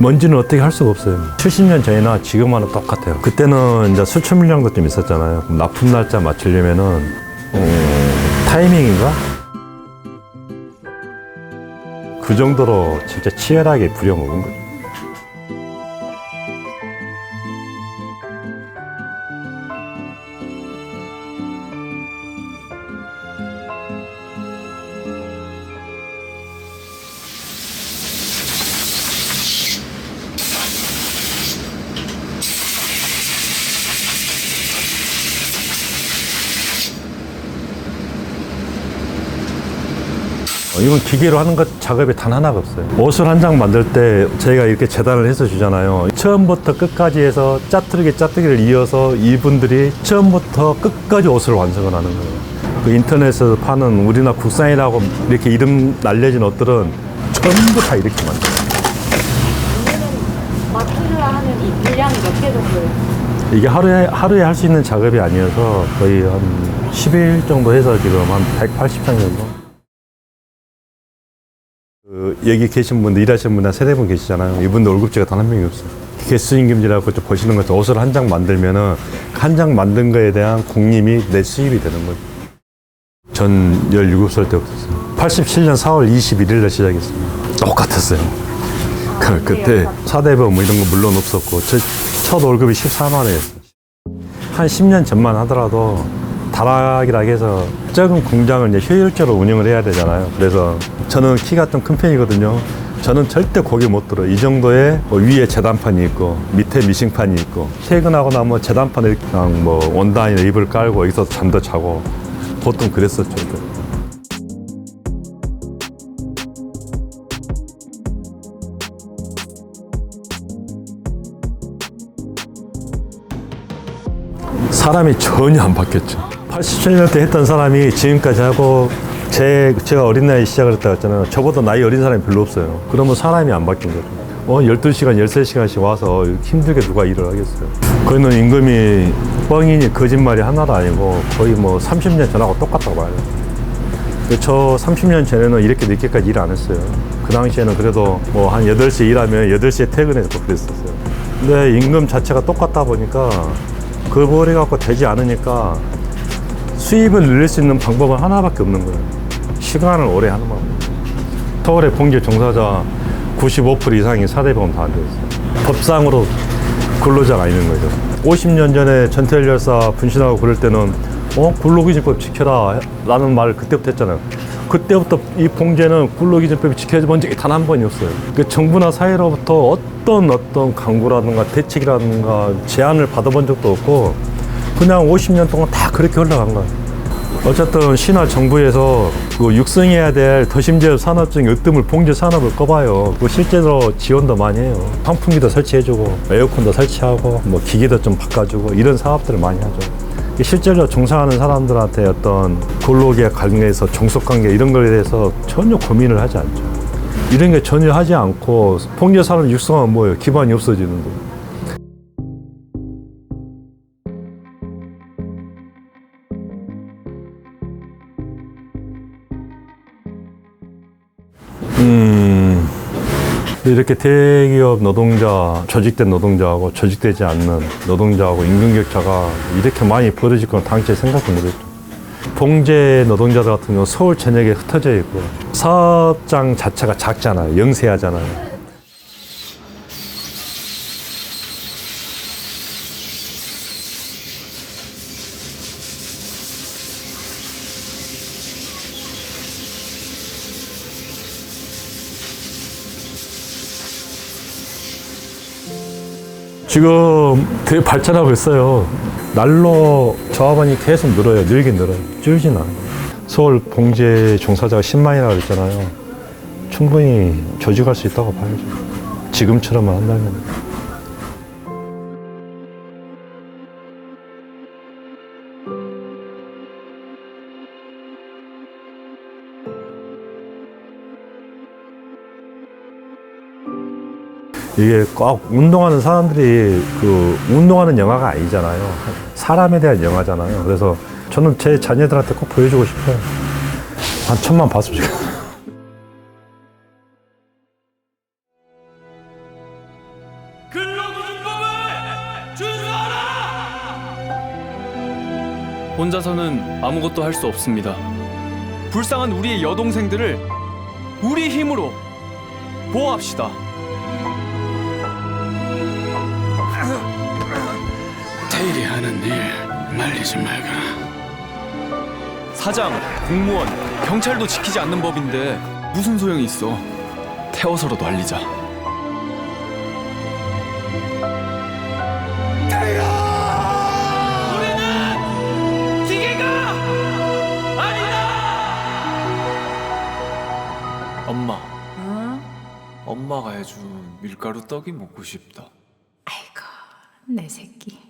먼지는 어떻게 할 수가 없어요. 70년 전이나 지금하고 똑같아요. 그때는 이제 수출 물량도 좀 있었잖아요. 납품 날짜 맞추려면은 어, 타이밍인가? 그 정도로 진짜 치열하게 부려먹은 거죠. 이건 기계로 하는 것 작업이 단 하나가 없어요. 옷을 한 장 만들 때 저희가 이렇게 재단을 해서 주잖아요. 처음부터 끝까지 해서 짜투리게 짜투리를 이어서 이분들이 처음부터 끝까지 옷을 완성을 하는 거예요. 그 인터넷에서 파는 우리나라 국산이라고 이렇게 이름 날려진 옷들은 전부 다 이렇게 만들어요. 맞추려 하는 이 분량이 몇 개 정도예요? 이게 하루에, 하루에 할 수 있는 작업이 아니어서 거의 한 10일 정도 해서 지금 한 180장 정도. 그 여기 계신 분들, 일하시는 분들 한 세네 분 계시잖아요. 이분들 월급제가 단 한 명이 없어요. 개수임금제라고 좀 보시는 것처럼 옷을 한 장 만들면은 한 장 만든 거에 대한 공임이 내 수입이 되는 거죠. 전 17살 때였어요. 87년 4월 21일 날 시작했습니다. 똑같았어요. 그, 그때 사대보 뭐 이런 거 물론 없었고 저첫 월급이 14만 원이었어요. 한 10년 전만 하더라도 다락이라 해서 적은 공장을 이제 효율적으로 운영을 해야 되잖아요. 그래서 저는 키가 좀 큰 편이거든요. 저는 절대 고개 못 들어. 이 정도의 뭐 위에 재단판이 있고 밑에 미싱판이 있고 퇴근하고 나면 재단판에 그냥 뭐 원단이나 이불 깔고 여기서 잠도 자고 보통 그랬었죠. 사람이 전혀 안 바뀌었죠. 87년 때 했던 사람이 지금까지 하고 제, 제가 어린 나이에 시작을 했다고 했잖아요. 저보다 나이 어린 사람이 별로 없어요. 그러면 사람이 안 바뀐 거죠. 어, 12시간, 13시간씩 와서 힘들게 누가 일을 하겠어요. 거기는 임금이 뻥이니 거짓말이 하나도 아니고 거의 뭐 30년 전하고 똑같다고 봐요. 저 30년 전에는 이렇게 늦게까지 일 안 했어요. 그 당시에는 그래도 뭐 한 8시 일하면 8시에 퇴근해서 그랬었어요. 근데 임금 자체가 똑같다 보니까 그 벌이 갖고 되지 않으니까 수입을 늘릴 수 있는 방법은 하나밖에 없는 거예요. 시간을 오래 하는 방법. 서울의 봉제 종사자 95% 이상이 사대보험 다안돼 있어요. 법상으로 근로자가 아닌 거죠. 50년 전에 전태일 열사 분신하고 그럴 때는 어 근로기준법 지켜라 라는 말을 그때부터 했잖아요. 그때부터 이 봉제는 근로기준법이 지켜져 본 적이 단 한 번이 없어요. 그 정부나 사회로부터 어떤 어떤 강구라든가 대책이라든가 제안을 받아본 적도 없고 그냥 50년 동안 다 그렇게 흘러간 거예요. 어쨌든 신화 정부에서 그 육성해야 될 도심지역 산업적인 으뜸을 봉제 산업을 꼽아요. 그 실제로 지원도 많이 해요. 선풍기도 설치해주고 에어컨도 설치하고 뭐 기계도 좀 바꿔주고 이런 사업들을 많이 하죠. 실제로 종사하는 사람들한테 어떤 근로계약 관계에서 종속관계 이런 거에 대해서 전혀 고민을 하지 않죠. 이런 게 전혀 하지 않고 봉제 산업 육성하면 뭐예요? 기반이 없어지는 거예요. 음, 이렇게 대기업 노동자, 조직된 노동자하고 조직되지 않는 노동자하고 임금격차가 이렇게 많이 벌어질 건 당시에 생각도 못했죠. 봉제 노동자들 같은 경우 서울 전역에 흩어져 있고 사업장 자체가 작잖아요. 영세하잖아요. 지금 되게 발전하고 있어요. 날로 조합원이 계속 늘어요. 늘긴 늘어요. 줄진 않아요. 서울 봉제 종사자가 10만이라고 그랬잖아요. 충분히 조직할 수 있다고 봐야죠. 지금처럼만 한다면. 이게 꼭 운동하는 사람들이 그 운동하는 영화가 아니잖아요. 사람에 대한 영화잖아요. 그래서 저는 제 자녀들한테 꼭 보여주고 싶어요. 한 천만 봤으면 좋겠어요. 혼자서는 아무것도 할 수 없습니다. 불쌍한 우리의 여동생들을 우리 힘으로 보호합시다. 대리 하는 일 말리지 말거라. 사장, 공무원, 경찰도 지키지 않는 법인데 무슨 소용이 있어? 태워서라도 알리자. 우리는 기계가 아니다. 엄마, 엄마가 해준 밀가루 떡이 먹고 싶다. 아이고 내 새끼